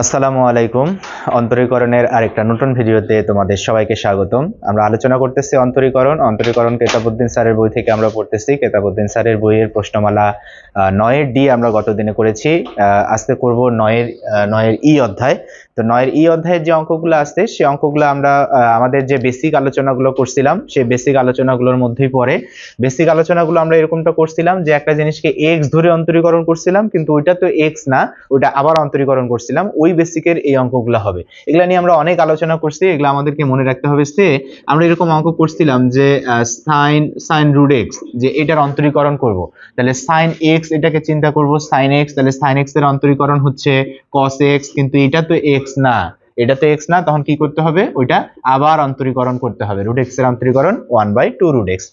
আসসালামু আলাইকুম। অন্তরীকরণের আরেকটা নতুন ভিডিওতে তোমাদের সবাইকে স্বাগতম। আমরা আলোচনা করতেছি অন্তরীকরণ। অন্তরীকরণ কেতাবুদ্দিন স্যারের বই থেকে আমরা পড়তেছি। কেতাবুদ্দিন স্যারের বইয়ের প্রশ্নমালা নয়ের ডি আমরা গত দিনে করেছি আজকে করব নয়ের নয়ের ই অধ্যায়। তো নয়ের ই অধ্যায়ের যে অঙ্কগুলো আসছে সেই অঙ্কগুলো আমরা আমাদের যে বেসিক আলোচনাগুলো করছিলাম, সেই বেসিক আলোচনাগুলোর মধ্যেই পড়ে। বেসিক আলোচনাগুলো আমরা এরকমটা করছিলাম যে একটা জিনিসকে এক্স ধরে অন্তরীকরণ করছিলাম, কিন্তু ওইটা তো এক্স না, ওইটা আবার অন্তরীকরণ করছিলাম। ওই বেসিকের এই অঙ্কগুলো হবে। এগুলা নিয়ে আমরা অনেক আলোচনা করছি, এগুলো আমাদেরকে মনে রাখতে হবে সে আমরা এরকম অঙ্ক করছিলাম যে সাইন সাইন রুট এক্স যে এটার অন্তরীকরণ করব। তাহলে সাইন এক্স এটাকে চিন্তা করব সাইন এক্স তাহলে সাইন এক্সের অন্তরীকরণ হচ্ছে কস এক্স কিন্তু এটা তো এক্স না। এটা তো এক্স না, তখন কি করতে হবে? ওইটা আবার অন্তরীকরণ করতে হবে। রুট এক্সের অন্তরীকরণ one by two root x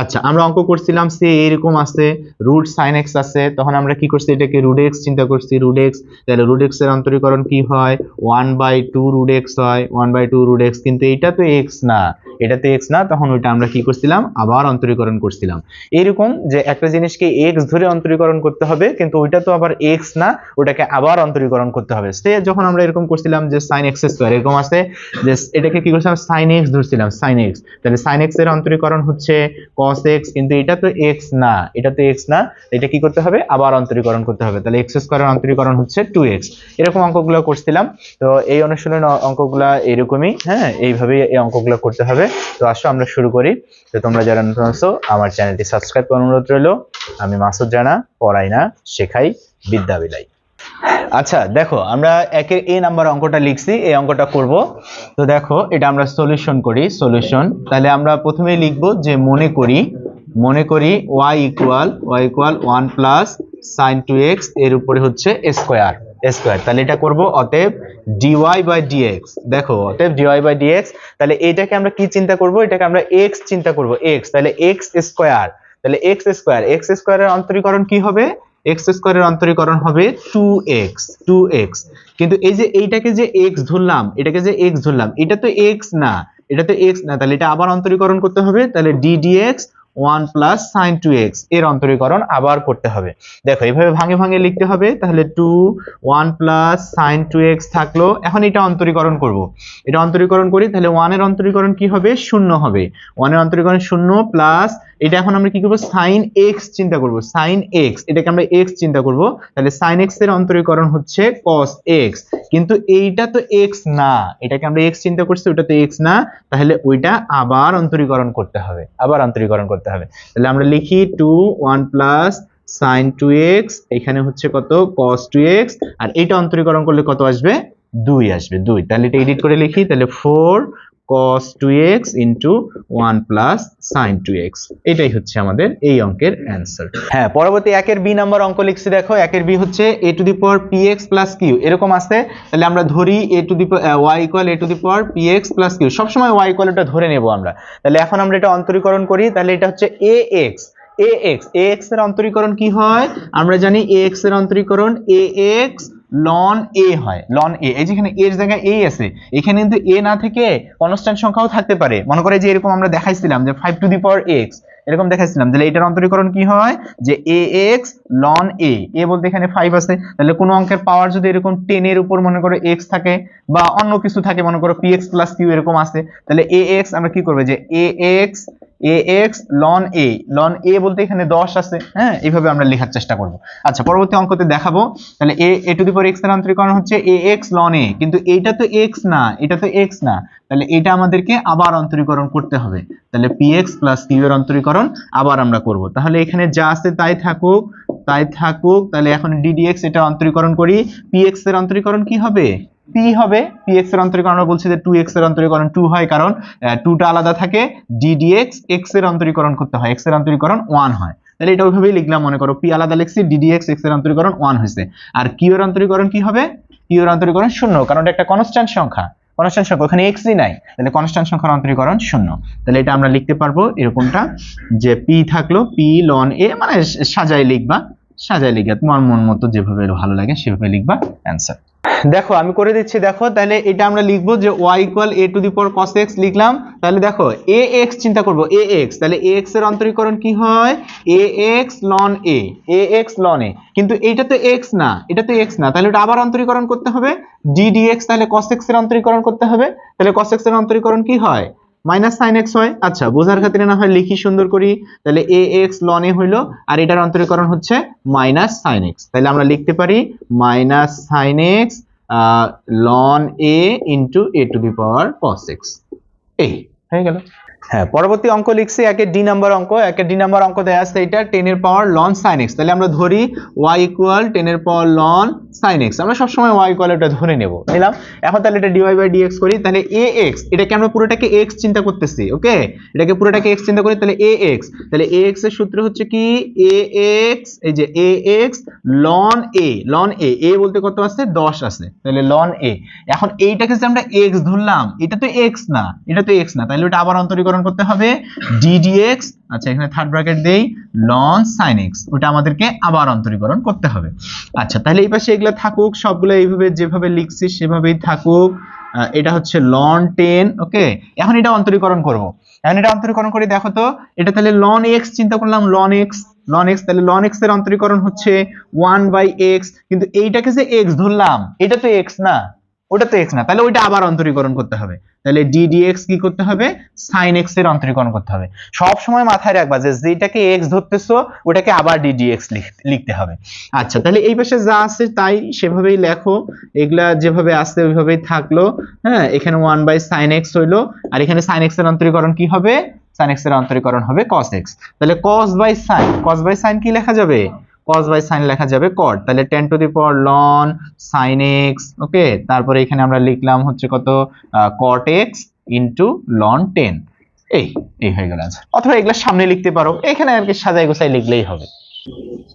আচ্ছা আমরা অঙ্ক করছিলাম, সে এরকম আছে রুট সাইন এক্স আছে, তখন আমরা কি করছি? এটাকে রুট এক্স চিন্তা করছি রুট এক্স তাহলে রুট এক্সের অন্তরীকরণ কি হয়? One by two root x হয় one by two root x কিন্তু এটা তো এক্স না। এটা তো এক্স না, তখন ওইটা আমরা কি করছিলাম? আবার অন্তরীকরণ করছিলাম। এরকম যে একটা জিনিসকে এক্স ধরে অন্তরীকরণ করতে হবে, কিন্তু ওইটা তো আবার এক্স না, ওটাকে আবার অন্তরীকরণ করতে হবে। সে যখন আমরা এরকম করছিলাম যে সাইন এক্স স্কোয়ার এরকম আছে যে এটাকে কি করছিলাম? সাইন এক্স ধরছিলাম সাইন এক্স তাহলে সাইন এক্সের অন্তরীকরণ হচ্ছে কস এক্স কিন্তু এটা তো এক্স না, এটা তো এক্স না, এটা কি করতে হবে? আবার অন্তরীকরণ করতে হবে। তাহলে এক্স স্কোয়ারের অন্তরীকরণ হচ্ছে টু এক্স এরকম অঙ্কগুলো করছিলাম। তো এই অনুশীলন অঙ্কগুলা এরকমই হ্যাঁ? এইভাবেই এই অঙ্কগুলো করতে হবে। তো আসো, আমরা শুরু করি। তো তোমরা যারা নতুন আছো, আমার চ্যানেলটি সাবস্ক্রাইব করার অনুরোধ রইল। আমি মাসুদ জানা পড়াই না, শেখাই, বিদ্যা বিলাই আচ্ছা দেখো, আমরা একের এ নাম্বার অঙ্কটা লিখছি, এই অঙ্কটা করব। তো দেখো, এটা আমরা সলিউশন করি সলিউশন তাহলে আমরা প্রথমেই লিখব যে মনে করি মনে করি y equal y equal one plus sine two এক্সের উপরে হচ্ছে স্কোয়ার স্কোয়ার। তাহলে এটা করব অতএব dy বাই dx দেখো, অতএব dy বাই dx, তাহলে এটাকে আমরা কি চিন্তা করব? এটাকে আমরা x চিন্তা করব, x তাহলে x স্কোয়ার। তাহলে x স্কোয়ার, x স্কোয়ারের অন্তরীকরণ কি হবে? x স্কোয়ারের অন্তরীকরণ হবে 2x 2x কিন্তু এই যে এইটাকে যে x ধরলাম, এটাকে যে x ধরলাম, এটা তো x না, এটা তো x না, তাহলে এটা আবার অন্তরীকরণ করতে হবে। তাহলে d dx 1 plus sine two x, এর অন্তরীকরণ আবার করতে হবে। দেখো, এইভাবে ভাঙে ভাঙে লিখতে হবে, তাহলে two one plus sine two x থাকল। এখন এটা অন্তরীকরণ করব। এটা অন্তরীকরণ করি, তাহলে ওয়ানের অন্তরীকরণ কি হবে? শূন্য হবে। ওয়ানের অন্তরীকরণ শূন্য প্লাস এটা এখন আমরা কি করব? সাইন এক্স চিন্তা করব। সাইন এক্স, এটাকে আমরা এক্স চিন্তা করব। তাহলে সাইন এক্সের অন্তরীকরণ হচ্ছে cos এক্স। কিন্তু এইটা তো এক্স না। এটাকে আমরা এক্স চিন্তা করছি, ওটা তো এক্স না। তাহলে ওইটা আবার অন্তরীকরণ করতে হবে। আবার অন্তরীকরণ করতে হবে। তাহলে আমরা লিখি two one plus sine two x, এখানে হচ্ছে কত? কস টু এক্স, আর এইটা অন্তরীকরণ করলে কত আসবে? দুই আসবে, দুই। তাহলে এটা এডিট করে লিখি, তাহলে four cos 2x into 1 plus sin 2x এটাই হচ্ছে আমাদের এই অঙ্কের অ্যান্সার হ্যাঁ পরবর্তী একের বি নাম্বার অঙ্ক লিখছি দেখো। একের বি হচ্ছে a to the power px plus q এরকম আছে। তাহলে আমরা ধরি a to the y equal a to the power px plus q সবসময় y ইকুয়াল এটা ধরে নেব আমরা। তাহলে এখন আমরা এটা অন্তরীকরণ করি। তাহলে এটা হচ্ছে ax ax ax এর অন্তরীকরণ কি হয়? আমরা জানি ax এর অন্তরীকরণ ax লন এ হয় লন এ এই যেখানে এর জায়গায় এ আছে, এখানে কিন্তু এ না থেকে কনস্ট্যান্ট সংখ্যাও থাকতে পারে। মনে করে যে এরকম আমরা দেখাইছিলাম যে five to the power x এরকম দেখাইছিলাম, তাহলে এটার অন্তরীকরণ কি হয়? যে এ এক্স লন এ এ বলতে এখানে ফাইভ আছে, তাহলে কোনো অঙ্কের পাওয়ার যদি এরকম টেন এর উপর মনে করো এক্স থাকে, বা অন্য কিছু থাকে, মনে করো পি এক্স প্লাস কিউ এরকম আছে, তাহলে এ এক্স আমরা কি করব? যে a x a x ln a ln a বলতে এখানে দশ আছে হ্যাঁ? এইভাবে আমরা লেখার চেষ্টা করব। আচ্ছা পরবর্তী অঙ্কতে দেখাবো। তাহলে এ এ টু দি পাওয়ার এক্সের অন্তরীকরণ হচ্ছে এ এক্স লন এ কিন্তু এইটা তো এক্স না, এটা তো এক্স না। তাহলে এটা আমাদেরকে আবার অন্তরীকরণ করতে হবে। তাহলে পি এক্স প্লাস কিউ এর অন্তরীকরণ আবার আমরা করব। তাহলে এখানে যা আছে তাই থাকুক তাই থাকুক। তাহলে এখন ডিডিএক্স এটা অন্তরীকরণ করি। পি এক্সের অন্তরীকরণ কি হবে? পি হবে পি এক্সের অন্তরীকরণ আমরা বলছি যে টু এক্সের অন্তরীকরণ টু হয় কারণ টুটা আলাদা থাকে ডিডিএক্স এক্সের অন্তরীকরণ করতে হয় এক্সের অন্তরীকরণ ওয়ান হয়। তাহলে এটা ওইভাবেই লিখলাম, মনে করো পি আলাদা লিখছি ডিডিএক্স এক্সের অন্তরীকরণ ওয়ান হয়েছে। আর কিউ এর অন্তরীকরণ কি হবে? কিউ এর অন্তরীকরণ শূন্য, কারণ এটা একটা কনস্ট্যান্ট সংখ্যা। কনস্ট্যান্ট সংখ্যা, ওখানে এক্সই নাই, তাহলে কনস্ট্যান্ট সংখ্যার অন্তরীকরণ শূন্য। তাহলে এটা আমরা লিখতে পারব এরকমটা, যে পি থাকল পি লন এ মানে সাজায় লিখবা সাজায় লিখবা, তোমার মন মতো যেভাবে ভালো লাগে সেভাবে লিখবা অ্যান্সার দেখো, আমি করে দিচ্ছি, দেখো, তাহলে এটা আমরা লিখব যে y equal a to the পর কস এক্স লিখলাম, তাহলে দেখো এ এক্স চিন্তা করব এ এক্স তাহলে এ এক্সের অন্তরীকরণ কি হয়? A x ln a x ln a কিন্তু এইটা তো x না, এটা তো x না, তাহলে ওটা আবার অন্তরীকরণ করতে হবে ডি ডি এক্স তাহলে কস এক্সের অন্তরীকরণ করতে হবে, তাহলে কস এক্সের অন্তরীকরণ কি হয়? মাইনাস সাইন এক্স হয়। আচ্ছা বোঝার খাতিরে না হয় লিখি সুন্দর করি। তাহলে এ এক্স লন হইল, আর এটার অন্তরীকরণ হচ্ছে মাইনাস সাইন এক্স। তাহলে আমরা লিখতে পারি minus sine x ln a into a to the power cos x. এই। হয়ে গেল। হ্যাঁ পরবর্তী অঙ্ক লিখছি, একের ডি নাম্বার অঙ্ক, একের ডি নাম্বার অঙ্ক দেয়া আছে এটা টেন এর পাওয়ার লন সাইন এক্স তাহলে আমরা ধরি ওয়াই ইকুয়াল টেন এর পাওয়ার লন সাইন এক্স আমরা সবসময় ওয়াই ইকুয়াল এটা ধরে নেব। নিলাম। এখন তাহলে এটা ডিওয়াই বাই ডিএক্স করি, তাহলে এ এক্স এটাকে আমরা পুরোটাকে এক্স চিন্তা করতেছি ওকে এটাকে পুরোটাকে এক্স চিন্তা করি, তাহলে এ এক্স তাহলে এ এক্সের সূত্র হচ্ছে কি? এ এক্স এই যে a x ln a ln a a বলতে কত আছে? দশ আছে, তাহলে লন এ এখন এইটাকে যে আমরা এক্স ধরলাম, এটা তো এক্স না, এটা তো এক্স না, তাহলে ওটা আবার অন্তরীকরণ করতে হবে। ডি ডিএক্স আচ্ছা এখানে থার্ড ব্র্যাকেট দেই লন সাইন এক্স ওটা আমাদেরকে আবার অন্তরীকরণ করতে হবে। আচ্ছা তাহলে এই পাশে এগুলো থাকুক, সবগুলো এইভাবে যেভাবে লিখছি সেভাবেই থাকুক। এটা হচ্ছে লন টেন ওকে এখন এটা অন্তরীকরণ করব। এখন এটা অন্তরীকরণ করে, দেখো তো, এটা তাহলে লন এক্স চিন্তা করলাম লন এক্স লন এক্স তাহলে লন এক্সের অন্তরীকরণ হচ্ছে ওয়ান বাই এক্স কিন্তু এইটাকে যে এক্স ধরলাম, এটা তো এক্স না। ওটা তো এক্স না। তাহলে ওইটা আবার অন্তরীকরণ করতে হবে। তাহলে ডি ডিএক্স কি করতে হবে? সাইন এক্সের অন্তরীকরণ করতে হবে। সব সময় মাথায় রাখবা যে যেটাকে এক্স ধরতেছো, ওটাকে আবার ডি ডিএক্স লিখতে হবে। আচ্ছা তাহলে এই পাশে যা আছে তাই সেভাবেই লেখো। এগুলা যেভাবে আছে ওইভাবেই থাকল। হ্যাঁ এখানে ওয়ান বাই সাইন এক্স হইল। আর এখানে সাইন এক্সের অন্তরীকরণ কি হবে? সাইন এক্সের অন্তরীকরণ হবে cos এক্স তাহলে cos by sine cos by sine কি লেখা যাবে? Cos বাই sin লেখা যাবে cot তাহলে 10 টু দি পাওয়ার ln sin x ওকে তারপরে এখানে আমরা লিখলাম হচ্ছে কত? cot x ইনটু ln 10 এই এই হয়ে গেল আনসার অথবা এগুলা সামনে লিখতে পারো। এখানে আর কি সাজাই গোছাই লিখলেই হবে।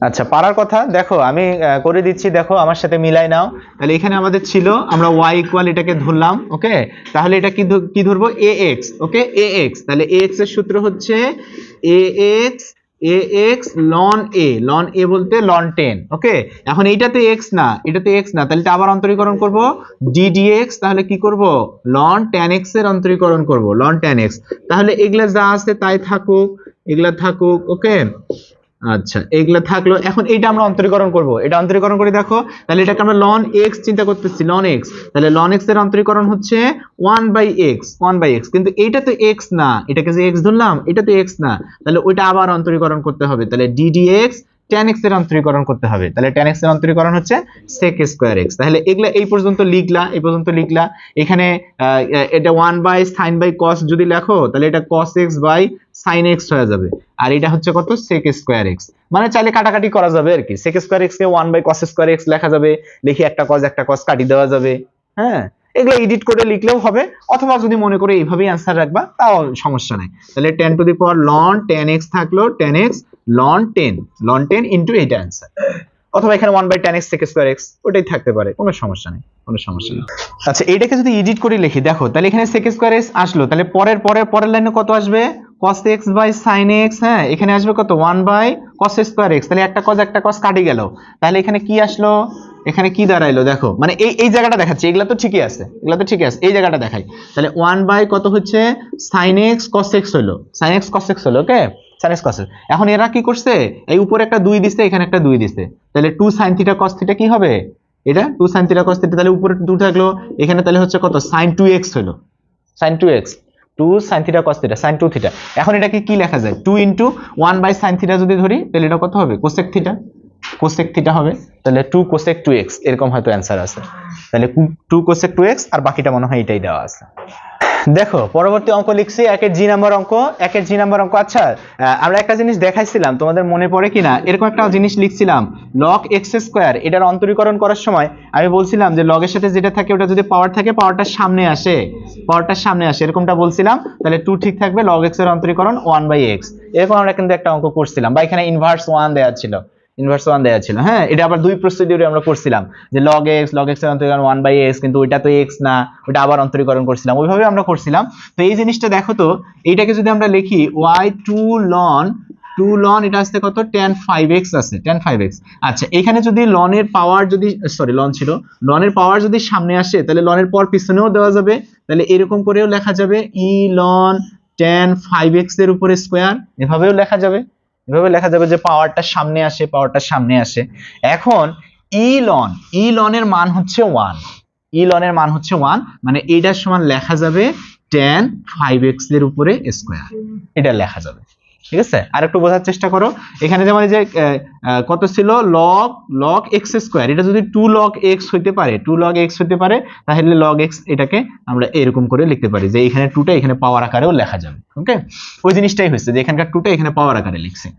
আচ্ছা পারার কথা, দেখো, আমি করে দিচ্ছি, দেখো, আমার সাথে মিলাই নাও। তাহলে এখানে আমাদের ছিল, আমরা y ইকুয়াল এটাকে ধরলাম ওকে তাহলে এটা কি কি ধরবো? ax ওকে ax তাহলে ax এর সূত্র হচ্ছে ax x ln a ln a বলতে ln 10 ওকে এখন এইটাতে x না, এটাতে x না, তাহলে আবার অন্তরীকরণ করব? D dx তাহলে কি করব? ln tan x এর অন্তরীকরণ করব, ln tan x তাহলে এগুলা যা আছে তাই থাকুক, এগুলা থাকুক ওকে আচ্ছা এগুলা থাকল, এখন এটা আমরা অন্তরীকরণ করব। এটা অন্তরীকরণ করে দেখো, তাহলে এটাকে আমরা ln x চিন্তা করতেছি লন এক্স তাহলে ln এক্সের অন্তরীকরণ হচ্ছে one by x one by x কিন্তু এইটা তো x না, এটাকে যে x ধরলাম, এটা তো x না। তাহলে ওইটা আবার অন্তরীকরণ করতে হবে। তাহলে ডিডি dx tan x এর অন্তরীকরণ করতে হবে। তাহলে tan x এর অন্তরীকরণ হচ্ছে sec স্কয়ার x তাহলে এগুলা এই পর্যন্ত লিখলা, এই পর্যন্ত লিখলা। এখানে এটা 1 বাই sin বাই cos যদি লেখো, তাহলে এটা cos x by sin x হয়ে যাবে। আর এটা হচ্ছে কত? sec স্কয়ার x মানে চাইলে কাটাকাটি করা যাবে আর কি। sec স্কয়ার x কে 1 বাই cos স্কয়ার x লেখা যাবে। লিখি একটা cos একটা cos কাটি দেওয়া যাবে। হ্যাঁ? এগুলো এডিট করে লিখলেও হবে। অথবা যদি মনে করে এইভাবেই অ্যান্সার রাখবা, তাও সমস্যা নাই। তাহলে 10 টু দি পাওয়ার ln 10x থাকল 10x ln 10 ln 10 ইনটু এইটা অ্যান্সার অথবা এখানে 1 by 10x sec square x, ওটাই থাকতে পারে, কোনো সমস্যা নেই, কোনো সমস্যা নেই। আচ্ছা এটাকে যদি এডিট করে লিখি, দেখো, তাহলে এখানে sec স্কয়ার x আসলো, তাহলে পরের পরের পরের লাইনে কত আসবে? cos x by sin x হ্যাঁ এখানে আসবে কত? 1 বাই cos স্কয়ার x, তাহলে একটা cos একটা cos কাটি গেল। তাহলে এখানে কি আসলো? এখানে কি দাঁড়াইলো, দেখো মানে এই এই জায়গাটা দেখাচ্ছে, এগুলা তো ঠিকই আছে, এগুলা তো ঠিকই আছে, এই জায়গাটা দেখাই। তাহলে 1 বাই কত হচ্ছে? sin x cos x হলো sin x cos x হলো ওকে x cos এখন এরা কি করছে? এই উপরে একটা দুই দিছে, এখানে একটা দুই দিছে। তাহলে 2 sin থিটা cos থিটা কি হবে? এটা 2 sin থিটা cos থিটা তাহলে উপরে 2 থাকল, এখানে তাহলে হচ্ছে কত? sin 2x হলো। sin 2x 2 sin theta cos theta sin 2 theta এখন এটাকে কি লেখা যায়? Two into one by sine theta যদি ধরি, তাহলে এটা কত হবে? কোসেক থিটা কোসেক থিটা হবে। তাহলে টু কোসেক টু এক্স এরকম হয়তো অ্যান্সার আছে। তাহলে টু কোসেক টু এক্স আর বাকিটা মনে হয় এটাই দেওয়া আছে। দেখো, পরবর্তী অঙ্ক লিখছি, একের জি নাম্বার অঙ্ক, একের জি নাম্বার অঙ্ক। আচ্ছা আমরা একটা জিনিস দেখাইছিলাম, তোমাদের মনে পড়ে কিনা? এরকম একটা জিনিস লিখছিলাম লগ এক্স স্কোয়ার এটার অন্তরীকরণ করার সময় আমি বলছিলাম যে লগের সাথে যেটা থাকে, ওটা যদি পাওয়ার থাকে পাওয়ারটার সামনে আসে। পাওয়ারটার সামনে আসে, এরকমটা বলছিলাম, তাহলে টু ঠিক থাকবে লগ এক্সের অন্তরীকরণ ওয়ান বাই এক্স এরকম আমরা কিন্তু একটা অঙ্ক করছিলাম, বা এখানে ইনভার্স ওয়ান দেওয়া ছিল। ইনভার্স ওয়ান দেওয়া ছিল। হ্যাঁ এটা আবার দুই প্রসিডিউরে আমরা করছিলাম। যে লগ এক্স লগ এক্স অন্তরীকরণ ওয়ান বাই এক্স কিন্তু ওইটা তো এক্স না ওটা আবার অন্তরীকরণ করছিলাম। ওইভাবে আমরা করছিলাম। তো এই জিনিসটা দেখো তো, এইটাকে যদি আমরা লিখি y two ln two ln এটা আসতে কত? টেন ফাইভ এক্স আছে টেন ফাইভ এক্স আচ্ছা এখানে যদি লনের পাওয়ার যদি সরি লন ছিল লনের পাওয়ার যদি সামনে আসে, তাহলে লনের পর পিছনেও দেওয়া যাবে। তাহলে এরকম করেও লেখা যাবে ই লন টেন ফাইভ এক্সের উপরে স্কোয়ার এভাবেও লেখা যাবে। এভাবে লেখা যাবে যে পাওয়ারটা সামনে আসে পাওয়ারটা সামনে আসে। এখন ই লন ই লনের মান হচ্ছে ওয়ান ই লনের মান হচ্ছে ওয়ান মানে এইটার সমান লেখা যাবে টেন ফাইভ এক্সের উপরে স্কোয়ার এটা লেখা যাবে। ঠিক আছে? আর একটু বোঝার চেষ্টা করো। এখানে যেমন যে কত ছিল? লগ লগ এক্স স্কোয়ার এটা যদি টু লগ এক্স হইতে পারে টু লগ এক্স হইতে পারে, তাহলে লগ এক্স এটাকে আমরা এরকম করে লিখতে পারি যে এখানে টুটা এখানে পাওয়ার আকারেও লেখা যাবে ওকে ওই জিনিসটাই হয়েছে যে এখানকার টুটা এখানে পাওয়ার আকারে লিখছে।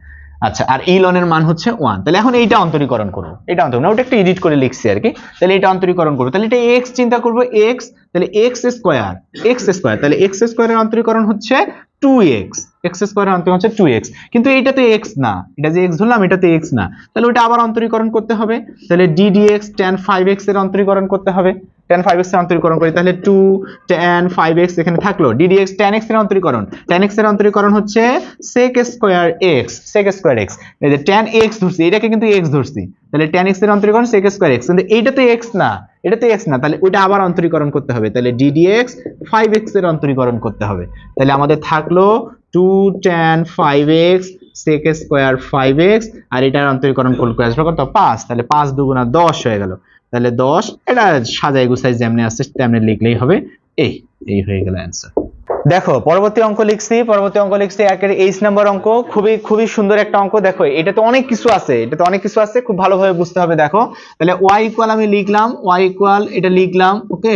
আচ্ছা আর এই লনের মান হচ্ছে ওয়ান তাহলে এখন এইটা অন্তরীকরণ করব এটা অন্তরীকরণ ওটা একটু এডিট করে লিখছি আর কি। তাহলে এটা অন্তরীকরণ করব। তাহলে এটা এক্স চিন্তা করব এক্স তাহলে এক্স স্কোয়ার এক্স স্কোয়ার তাহলে এক্স স্কোয়ারের অন্তরীকরণ হচ্ছে টু এক্স এক্স স্কোয়ারের অন্তরীকরণ হচ্ছে টু এক্স কিন্তু এইটাতে এক্স না। এটা যে এক্স ধরলাম এটাতে এক্স না। তাহলে ওটা আবার অন্তরীকরণ করতে হবে। তাহলে d d x tan five এক্সের অন্তরীকরণ করতে হবে। টেন ফাইভ এক্সের অন্তরীকরণ করি। তাহলে টু টেন ফাইভ এক্স এখানে থাকল। ডিডি এক্স টেন এক্সের অন্তরীকরণ। টেন এক্সের অন্তরীকরণ হচ্ছে sec square x sec square x এই যে টেন এক্স ধরছি এটাকে কিন্তু এক্স ধরছি। তাহলে টেন এক্সের অন্তরীকরণ সেক স্কোয়ার এক্স কিন্তু এইটাতে এক্স না। এটাতে এক্স না, তাহলে ওইটা আবার অন্তরীকরণ করতে হবে। তাহলে ডিডিএক্স ফাইভ এক্সের অন্তরীকরণ করতে হবে। তাহলে আমাদের থাকল two tan five x sec square five x আর এটার অন্তরীকরণ করলে আসবে কত? পাঁচ। তাহলে পাঁচ দুগুণা দশ হয়ে গেল। তাহলে দশ, এটা সাজাই গুছাই যেমনি আসছে তেমনি লিখলেই হবে। এই এই হয়ে গেল অ্যান্সার দেখো, পরবর্তী অঙ্ক লিখছি, পরবর্তী অঙ্ক লিখছি, একের এইচ নাম্বার অঙ্ক। খুবই খুবই সুন্দর একটা অঙ্ক। দেখো এটাতে অনেক কিছু আছে এটাতে অনেক কিছু আছে, খুব ভালোভাবে বুঝতে হবে, দেখো। তাহলে ওয়াই ইকুয়াল আমি লিখলাম ওয়াই ইকুয়াল এটা লিখলাম ওকে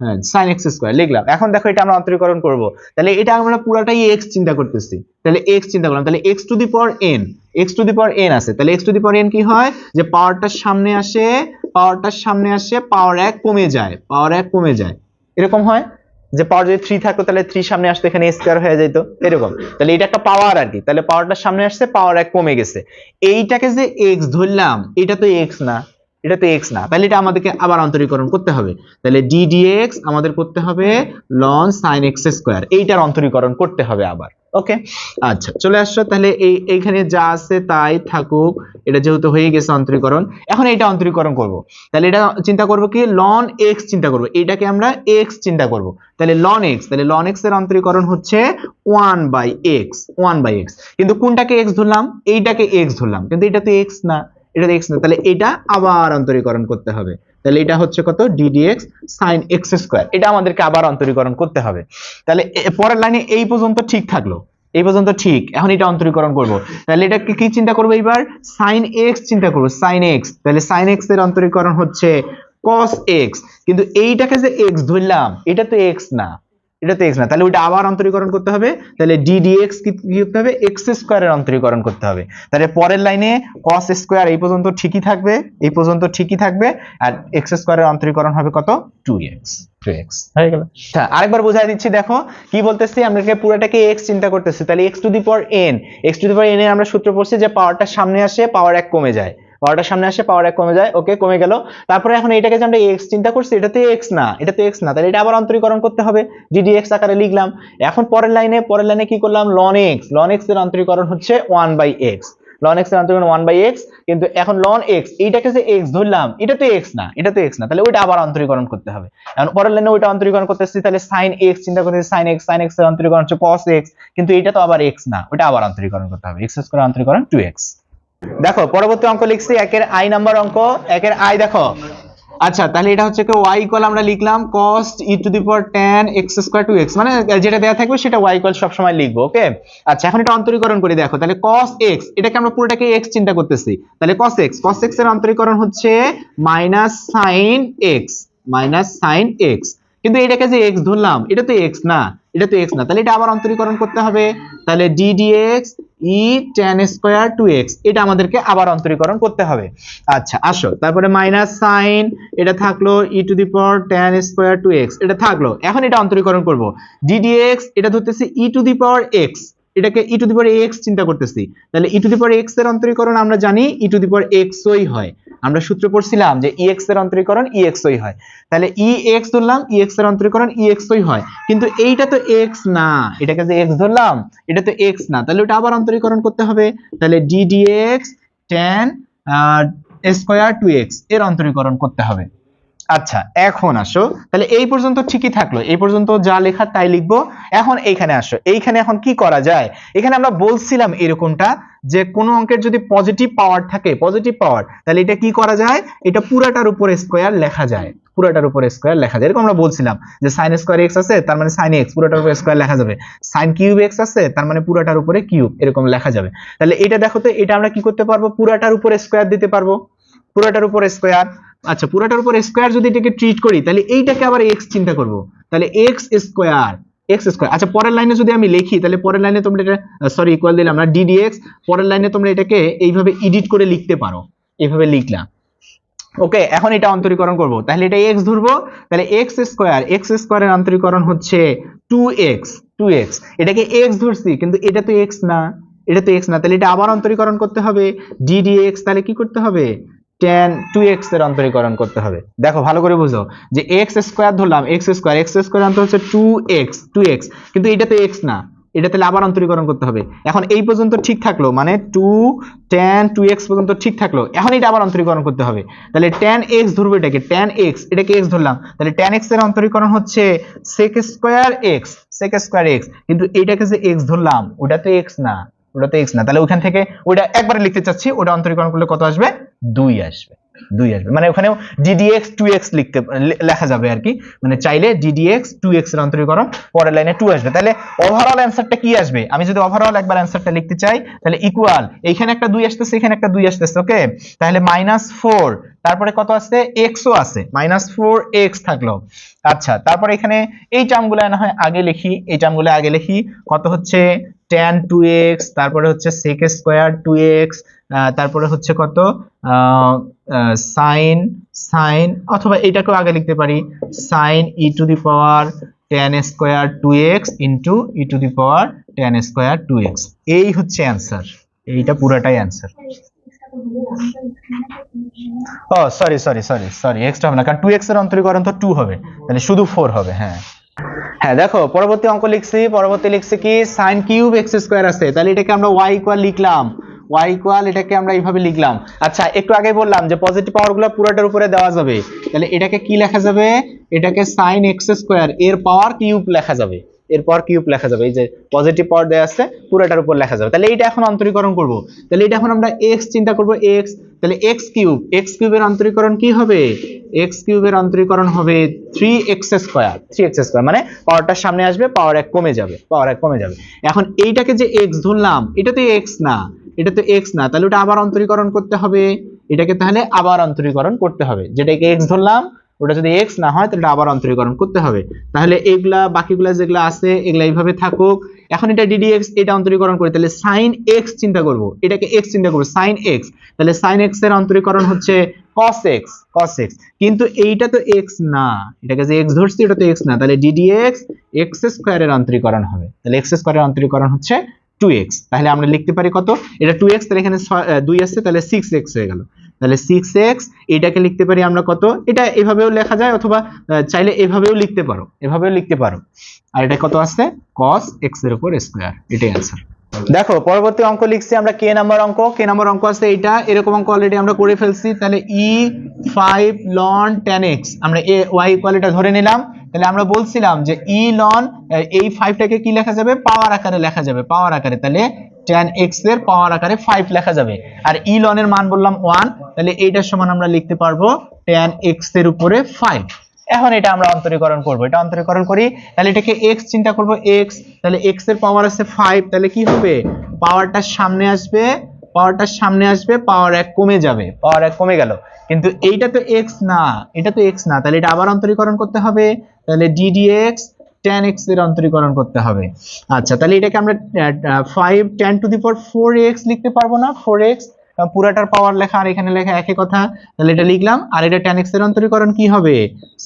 হ্যাঁ সাইন এক্স স্কোয়ার লিখলাম। এখন দেখো এটা আমরা অন্তরীকরণ করব। তাহলে এটা আমরা পুরাটাই এক্স চিন্তা করতেছি। তাহলে এক্স চিন্তা করলাম। তাহলে x to the power n x to the power n আছে। তাহলে x to the power n কি হয়? যে পাওয়ারটার সামনে আসে পাওয়ারটার সামনে আসে পাওয়ার এক কমে যায় পাওয়ার এক কমে যায়। এরকম হয়? যে পাওয়ার যদি থ্রি থাকতো, তাহলে থ্রি সামনে আসতো, এখানে স্কোয়ার হয়ে যেত এরকম। তাহলে এটা একটা পাওয়ার আর কি। তাহলে পাওয়ারটা সামনে আসছে পাওয়ার এক কমে গেছে। এইটাকে যে এক্স ধরলাম, এটা তো এক্স না। এটা তো এক্স না, তাহলে এটা আমাদেরকে আবার অন্তরীকরণ করতে হবে। তাহলে ডি ডি এক্স আমাদের করতে হবে লন সাইন এক্স স্কোয়ার এইটার অন্তরীকরণ করতে হবে আবার ওকে আচ্ছা চলে আসছো, তাহলে এই, এইখানে যা আছে তাই থাকুক, এটা যেহেতু হয়ে গেছে অন্তরীকরণ, এখন এটা অন্তরীকরণ করব। তাহলে এটা চিন্তা করব কি? লন এক্স চিন্তা করব এটাকে আমরা এক্স চিন্তা করব। তাহলে লন এক্স তাহলে লন এক্সের অন্তরীকরণ হচ্ছে one by x one by x কিন্তু কোনটাকে এক্স ধরলাম? এইটাকে এক্স ধরলাম, কিন্তু এটা তো এক্স না। এটা এক্স না, তাহলে এটা আবার অন্তরীকরণ করতে হবে। তাহলে এটা হচ্ছে কত? ডিডিএক্স সাইন এক্স স্কোয়ার এটা আমাদেরকে আবার অন্তরীকরণ করতে হবে। তাহলে পরের লাইনে এই পর্যন্ত ঠিক থাকল। এই পর্যন্ত ঠিক, এখন এটা অন্তরীকরণ করব। তাহলে এটাকে কি চিন্তা করব এবার সাইন এক্স চিন্তা করব সাইন এক্স তাহলে সাইন এক্সের অন্তরীকরণ হচ্ছে cos x কিন্তু এইটাকে যে x ধরলাম, এটা তো x না। এটা তো x না। তাহলে ওইটা আবার অন্তরীকরণ করতে হবে। তাহলে d dx কি কি করতে হবে? x স্কয়ারের অন্তরীকরণ করতে হবে। তাহলে পরের লাইনে cos স্কয়ার এই পর্যন্ত ঠিকই থাকবে এই পর্যন্ত ঠিকই থাকবে আর এক্স স্কোয়ারের অন্তরীকরণ হবে কত? 2x 2x হয়ে গেল। আচ্ছা আরেকবার বোঝাই দিচ্ছি দেখো কি বলতেছি? আমরা পুরোটাকে x চিন্তা করতেছি। তাহলে x to the power n x to the power n এর আমরা সূত্র পড়ছি যে পাওয়ারটা সামনে আসে পাওয়ার এক কমে যায়। পাওয়ারটা সামনে আসে পাওয়ার কমে যায় ওকে কমে গেল। তারপরে এখন এটাকে যে আমরা এক্স চিন্তা করছি, এটা তো এক্স না, এটা তো এক্স না, তাহলে এটা আবার অন্তরীকরণ করতে হবে। ডিডি এক্স আকারে লিখলাম। এখন পরের লাইনে পরের লাইনে কি করলাম? লন এক্স লন এক্সের অন্তরীকরণ হচ্ছে ওয়ান বাই এক্স লন এক্সের অন্তরীকরণ ওয়ান বাই এক্স কিন্তু এখন লন এক্স এইটাকে যে এক্স ধরলাম, এটা তো এক্স না, এটা তো এক্স না, তাহলে ওইটা আবার অন্তরীকরণ করতে হবে। এখন পরের লাইনে ওইটা অন্তরীকরণ করতেছি, তাহলে সাইন এক্স চিন্তা করতেছি সাইন এক্স সাইন এক্সের অন্তরীকরণ হচ্ছে cos এক্স কিন্তু এটা তো আবার এক্স না ওটা আবার অন্তরীকরণ করতে হবে। এক্স স্কয়ার অন্তরীকরণ টু এক্স দেখো, পরবর্তী অঙ্ক লিখছি, একের আই নাম্বার অঙ্ক, একের আই দেখো। আচ্ছা তাহলে এটা হচ্ছে কি, y ইকুয়াল আমরা লিখলাম cos e to the power tan x square two x মানে যেটা দেয়া থাকবে সেটা y ইকুয়াল সব সময় লিখব ওকে আচ্ছা এখন এটা অন্তরীকরণ করে, দেখো, তাহলে cos x, এটাকে আমরা পুরোটাকে x চিন্তা করতেছি। তাহলে cos x cos x এর অন্তরীকরণ হচ্ছে sin x sin x কিন্তু এটাকে যে x ধরলাম, এটা তো x না, এটা তো x না, তাহলে এটা আবার অন্তরীকরণ করতে হবে। তাহলে d dx e tan square two x এটা আমাদেরকে আবার অন্তরীকরণ করতে হবে। আচ্ছা আসো, তারপরে মাইনাস সাইন এটা থাকল e to the power tan square two x এটা থাকল। এখন এটা অন্তরীকরণ করব। ডিডি এক্স এটা ধরতেছি ই টু দি পাওয়ার এক্স এটাকে ই টু দি পাওয়ার এক্স চিন্তা করতেছি। তাহলে ই টু দি পাওয়ার এক্সের অন্তরীকরণ আমরা জানি ই টু দি পাওয়ার এক্সই হয়। আমরা সূত্র পড়ছিলাম যে ই এক্সের অন্তরীকরণ ই এক্সই হয়। তাহলে ই এক্স ধরলাম ই এক্সের অন্তরীকরণ ই এক্সই হয়। কিন্তু এইটা তো এক্স না। এটাকে যে এক্স ধরলাম, এটা তো এক্স না। তাহলে ওটা আবার অন্তরীকরণ করতে হবে। তাহলে d d x tan square two এক্সের অন্তরীকরণ করতে হবে। আচ্ছা এখন আসো। তাহলে এই পর্যন্ত ঠিকই থাকল। এই পর্যন্ত যা লেখা তাই লিখব। এখন এইখানে আসো। এইখানে এখন কি করা যায়? এখানে আমরা বলছিলাম এরকমটা যে কোনো অঙ্কের যদি পজিটিভ পাওয়ার থাকে পজিটিভ পাওয়ার তাহলে এটা কি করা যায়? এটা পুরাটার উপর স্কোয়ার লেখা যায়। পুরাটার উপর স্কোয়ার লেখা যায়। এরকম আমরা বলছিলাম যে সাইন স্কোয়ার এক্স আছে, তার মানে সাইন এক্স পুরাটার উপর স্কোয়ার লেখা যাবে। সাইন কিউব এক্স আছে, তার মানে পুরাটার উপরে কিউব এরকম লেখা যাবে। তাহলে এটা দেখো তো, এটা আমরা কি করতে পারব? পুরাটার উপর স্কোয়ার দিতে পারব। পুরাটার উপর স্কোয়ার আচ্ছা পুরাটার উপর স্কোয়ার যদি এটাকে ট্রিট করি, তাহলে এইটাকে আবার এক্স চিন্তা করব। তাহলে এক্স স্কোয়ার এক্স স্কোয়ার আচ্ছা পরের লাইনে যদি আমি লিখি, তাহলে পরের লাইনে তোমরা এটা সরি ইকুয়াল দিলাম না ডিডিএক্স পরের লাইনে তোমরা এটাকে এইভাবে এডিট করে লিখতে পারো। এইভাবে লিখলাম। ওকে এখন এটা অন্তরীকরণ করব। তাহলে এটা এক্স ধরবো। তাহলে এক্স স্কোয়ার এক্স স্কোয়ারের অন্তরীকরণ হচ্ছে টু এক্স টু এক্স এটাকে এক্স ধরছি, কিন্তু এটা তো এক্স না। এটা তো এক্স না। তাহলে এটা আবার অন্তরীকরণ করতে হবে। ডিডিএক্স তাহলে কি করতে হবে? টেন টু এক্সের অন্তরীকরণ করতে হবে। দেখো, ভালো করে বুঝো যে এক্স স্কোয়ার ধরলাম এক্স স্কোয়ার এক্স স্কোয়ার অন্তর হচ্ছে টু এক্স টু এক্স কিন্তু এটা তো এক্স না, এটা তাহলে আবার অন্তরীকরণ করতে হবে। এখন এই পর্যন্ত ঠিক থাকল মানে টু টেন টু এক্স পর্যন্ত ঠিক থাকল, এখন এটা আবার অন্তরীকরণ করতে হবে। তাহলে টেন এক্স ধরবো এটাকে টেন এক্স এটাকে এক্স ধরলাম। তাহলে টেন এক্সের অন্তরীকরণ হচ্ছে sec square x sec square x কিন্তু এইটাকে যে এক্স ধরলাম, ওটা তো এক্স না, ওটা তো এক্স না। তাহলে ওখান থেকে ওটা একবারে লিখতে চাচ্ছি, ওটা অন্তরীকরণ করলে কত আসবে? দুই আসবে দুই আসবে। মানে ওখানেও ddx 2x লিখতে লেখা যাবে আর কি। মানে চাইলে ddx 2x এর অন্তরীকরণ পরের লাইনে টু আসবে। তাহলে ওভারঅল অ্যানসারটা কি আসবে? আমি যদি ওভারঅল একবার অ্যানসারটা লিখতে চাই, তাহলে ইকুয়াল এইখানে একটা দুই আসতেছে, এখানে একটা দুই আসতেছে ওকে তাহলে মাইনাস ফোর তারপরে কত আছে x ও আছে। -4x থাকল। আচ্ছা তারপরে এখানে এই টার্মগুলো না হয় আগে লিখি, এই টার্মগুলো আগে লিখি, কত হচ্ছে? Tan 2x তারপরে হচ্ছে sec স্কয়ার 2x আহ, তারপরে হচ্ছে কত? সাইন সাইন অথবা এটাকেও আগে লিখতে পারি sine e to the power tan square two x into e to the power tan square two x এই হচ্ছে অ্যান্সার এইটা পুরাটাই অ্যান্সার ও sorry sorry sorry sorry extra হবে না কারণ টু এক্সের অন্তরীকরণ তো টু হবে তাহলে শুধু ফোর হবে হ্যাঁ। হ্যাঁ দেখো, পরবর্তী অঙ্ক লিখছি, পরবর্তী লিখছি কি? সাইন কিউব এক্স স্কোয়ার আছে। তাহলে এটাকে আমরা ওয়াই ইকুয়াল লিখলাম। ওয়াই ইকুয়াল এটাকে আমরা এইভাবে লিখলাম। আচ্ছা একটু আগে বললাম যে পজিটিভ পাওয়ারগুলো পুরোটার উপরে দেওয়া যাবে। তাহলে এটাকে কি লেখা যাবে? এটাকে সাইন এক্স স্কোয়ার এর পাওয়ার কিউব লেখা যাবে। এরপর কিউব লেখা যাবে, এই যে পজিটিভ পাওয়ার দেওয়া আছে, পুরোটার উপর লেখা যাবে। তাহলে এইটা এখন অন্তরীকরণ করব। তাহলে এটা এখন আমরা এক্স চিন্তা করব এক্স তাহলে এক্স কিউব এক্স কিউবের অন্তরীকরণ কি হবে? এক্স কিউবের অন্তরীকরণ হবে three x square three x square মানে পাওয়ারটা সামনে আসবে পাওয়ার এক কমে যাবে পাওয়ার এক কমে যাবে। এখন এইটাকে যে এক্স ধরলাম, এটা তো এক্স না, এটা তো এক্স না, তাহলে ওটা আবার অন্তরীকরণ করতে হবে। এটাকে তাহলে আবার অন্তরীকরণ করতে হবে। যেটাকে এক্স ধরলাম ওটা যদি এক্স না হয়, তাহলে আবার অন্তরীকরণ করতে হবে। তাহলে এগুলা, বাকিগুলা যেগুলো আছে, এগুলা এইভাবে থাকুক। এখন এটা ডিডিএক্স এটা অন্তরীকরণ করে, তাহলে সাইন এক্স চিন্তা করব। এটাকে এক্স চিন্তা করব সাইন এক্স তাহলে সাইন এক্সের অন্তরীকরণ হচ্ছে cos x cos x কিন্তু এইটা তো x না। এটাকে যে x ধরছি, এটা তো x না। তাহলে ddx, x স্কয়ারের অন্তরীকরণ হবে। তাহলে x স্কয়ারের অন্তরীকরণ হচ্ছে 2x তাহলে আমরা লিখতে পারি কত? এটা 2x তাহলে এখানে 2 আসছে, তাহলে 6x হয়ে গেল। তাহলে সিক্স এক্স এটাকে লিখতে পারি আমরা কত? এটা এভাবেও লেখা যায় অথবা চাইলে এভাবেও লিখতে পারো। এভাবেও লিখতে পারো। আর এটা কত আসছে? কস এক্সের উপর স্কোয়ার এটাই অ্যান্সার দেখো, পরবর্তী অঙ্ক লিখছি আমরা কে নাম্বার অঙ্ক। কে নাম্বার অঙ্ক আছে এইটা। এরকম অঙ্ক অলরেডি আমরা করে ফেলছি। তাহলে e five ln tan x আমরা এ ওয়াই ইকুয়ালিটা ধরে নিলাম। তাহলে আমরা বলছিলাম যে ই লন এই ফাইভটাকে কি লেখা যাবে? পাওয়ার আকারে লেখা যাবে, পাওয়ার আকারে। তাহলে টেন এক্সের পাওয়ার আকারে ফাইভ লেখা যাবে। আর ই লনের মান বললাম ওয়ান তাহলে এইটার সমান আমরা লিখতে পারব টেন এক্সের উপরে ফাইভ এখন এটা আমরা অন্তরীকরণ করব। এটা অন্তরীকরণ করি, তাহলে এটাকে x চিন্তা করব, x, তাহলে x এর পাওয়ার আছে 5 তাহলে কি হবে? পাওয়ারটা সামনে আসবে পাওয়ারটা সামনে আসবে, পাওয়ার এক কমে যাবে, পাওয়ার এক কমে গেল। কিন্তু এইটা তো x না, এটা তো x না, তাহলে এটা আবার অন্তরীকরণ করতে হবে। তাহলে ddx tan x এর অন্তরীকরণ করতে হবে। আচ্ছা তাহলে এটাকে আমরা five tan to the power four x লিখতে পারব না ফোর এক্স পুরাটার পাওয়ার লেখা আর এখানে লেখা একই কথা। তাহলে এটা লিখলাম, আর এটা tan x এর অন্তরীকরণ কি হবে?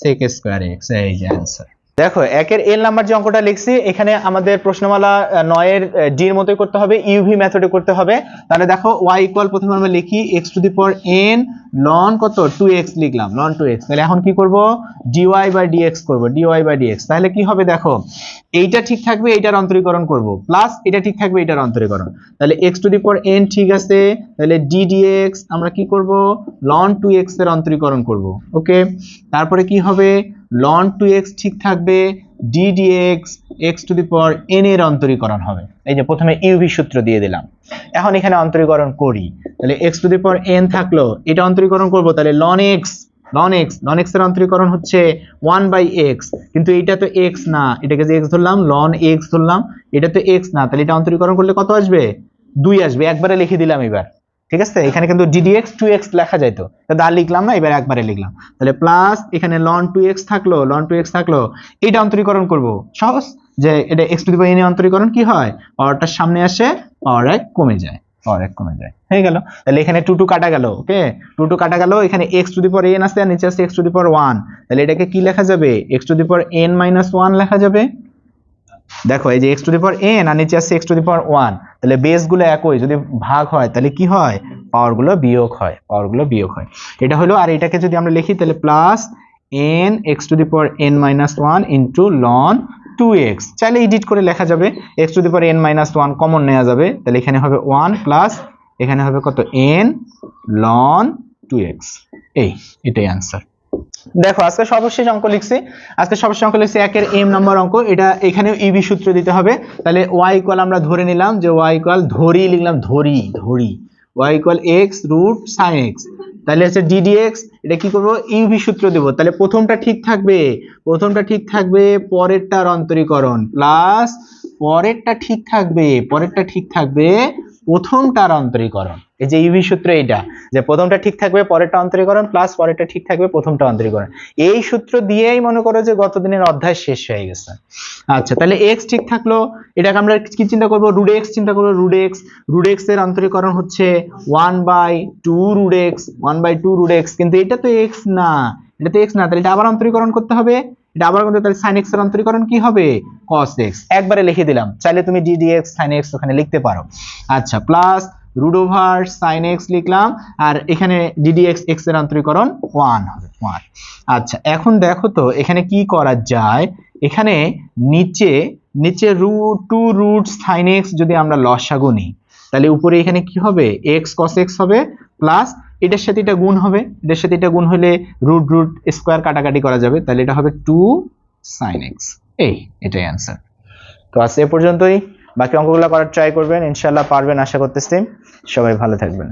sec স্কয়ার x, এই যে অ্যান্সার দেখো, একের এল নাম্বার যে অঙ্কটা লিখছি, এখানে আমাদের প্রশ্নমালা নয়ের ডি এর মতোই করতে হবে ইউভি মেথডে করতে হবে। তাহলে দেখো ওয়াই ইকুয়াল প্রথমে আমরা লিখি x to the power n ln কত? টু এক্স লিখলাম লন টু এক্স তাহলে এখন কি করব? ডিওয়াই বাই ডিএক্স করব ডিওয়াই বাই ডিএক্স তাহলে কি হবে দেখো? এইটা ঠিক থাকবে, এইটার অন্তরীকরণ করব। প্লাস এটা ঠিক থাকবে, এইটার অন্তরীকরণ। তাহলে এক্স টু দি এন ঠিক আছে। তাহলে ডি ডিএক্স আমরা কি করব? লন টু এক্সের অন্তরীকরণ করব। ওকে তারপরে কি হবে? লন টু এক্স ঠিক থাকবে। D dx x to the power n এর অন্তরীকরণ হবে। এই যে প্রথমে ইউভি সূত্র দিয়ে দিলাম। এখন এখানে অন্তরীকরণ করি। তাহলে x to the power n থাকল, এটা অন্তরীকরণ করব, তাহলে ln x ln x ln এক্সের অন্তরীকরণ হচ্ছে ওয়ান বাই এক্স কিন্তু এটা তো এক্স না, এটাকে যে এক্স ধরলাম লন এক্স ধরলাম, এটা তো এক্স না, তাহলে এটা অন্তরীকরণ করলে কত আসবে? দুই আসবে, একবারে লিখে দিলাম এবার। ঠিক আছে? এখানে কিন্তু ডিডিএক্স টু এক্স লেখা যাইতো তা। লিখলাম না, এবার একবারে লিখলাম। তাহলে প্লাস এখানে লন টু এক্স থাকল লন টু এক্স থাকল, এইটা অন্তরীকরণ করব। সহজ? যে এটা এক্স টু দি পাওয়ার অন্তরীকরণ কি হয়? পাওয়ারটার সামনে আসে পাওয়ার এক কমে যায় পাওয়ার এক কমে যায়। হয়ে গেল। তাহলে এখানে টু টু কাটা গেল ওকে টু টু কাটা গেল, এখানে x to the power n আছে আর নিচে আছে x to the power one তাহলে এটাকে কি লেখা যাবে? X to the power n minus one লেখা যাবে। দেখো, এই যে x to the power n আর নিচে আছে x to the power one তাহলে বেসগুলো একই, যদি ভাগ হয়, তাহলে কি হয়? পাওয়ারগুলো বিয়োগ হয় পাওয়ারগুলো বিয়োগ হয়। এটা হলো, আর এটাকে যদি আমরা লিখি, তাহলে plus n x to the power n minus one into ln two x চাইলে এডিট করে লেখা যাবে x to the power n minus one common নেওয়া যাবে, তাহলে এখানে হবে ওয়ান প্লাস এখানে হবে কত? এন লন টু এক্স এই, এটাই আনসার দেখো, আজকে সর্বশেষ অঙ্ক লিখছি। আজকে সর্বশেষ অঙ্ক লিখছি একের এম নম্বর অঙ্ক। এটা এখানেও ইবি সূত্র দিতে হবে। তাহলে ওয়াই ইকুয়াল আমরা ধরে নিলাম যে ওয়াই ইকুয়াল ধরি, লিখলাম ধরি ধরি। Y equal x root sine x তাহলে হচ্ছে ডিডিএক্স এটা কি করব? ইউভি সূত্র দেব। তাহলে প্রথমটা ঠিক থাকবে। প্রথমটা ঠিক থাকবে পরেরটার অন্তরীকরণ প্লাস পরেরটা ঠিক থাকবে, পরেরটা ঠিক থাকবে প্রথমটার অন্তরীকরণ। এই যে ইউভি সূত্র এইটা, যে প্রথমটা ঠিক থাকবে, পরেরটা অন্তরীকরণ প্লাস পরেরটা ঠিক থাকবে, প্রথমটা অন্তরীকরণ। এই সূত্র দিয়েই মনে করো যে গত দিনের অধ্যায় শেষ হয়ে গেছে। আচ্ছা তাহলে এক্স ঠিক থাকল, এটাকে আমরা কি চিন্তা করব? রুড এক্স চিন্তা করব রুড এক্স রুড এক্সের অন্তরীকরণ হচ্ছে one by two root x one by two root x কিন্তু এটা তো এক্স না, এটা তো এক্স না, তাহলে এটা আবার অন্তরীকরণ করতে হবে? এটা আবার করতে তাহলে সাইন এক্সের অন্তরীকরণ কি হবে? cos x একবারে লিখে দিলাম, চাইলে তুমি ডি এক্স সাইন এক্স ওখানে লিখতে পারো। আচ্ছা plus root over sine x লিখলাম, আর এখানে ডিডি এক্স এক্সের অন্তরীকরণ ওয়ান হবে ওয়ান আচ্ছা এখন দেখো তো, এখানে কি করা যায়? এখানে নিচে নিচে root two root sine x যদি আমরা লসাগু নিই, তাহলে উপরে এখানে কি হবে? এক্স কস এক্স হবে প্লাস এটার সাথে এটা গুণ হবে, এটার সাথে এটা গুণ হলে রুট রুট স্কোয়ার কাটাকাটি করা যাবে, তাহলে এটা হবে টু সাইন এক্স এই, এটাই অ্যান্সার তো আজ এ পর্যন্তই। বাকি অঙ্কগুলো করার ট্রাই করবেন ইনশাল্লাহ পারবেন আশা করতেছি। সবাই ভালো থাকবেন।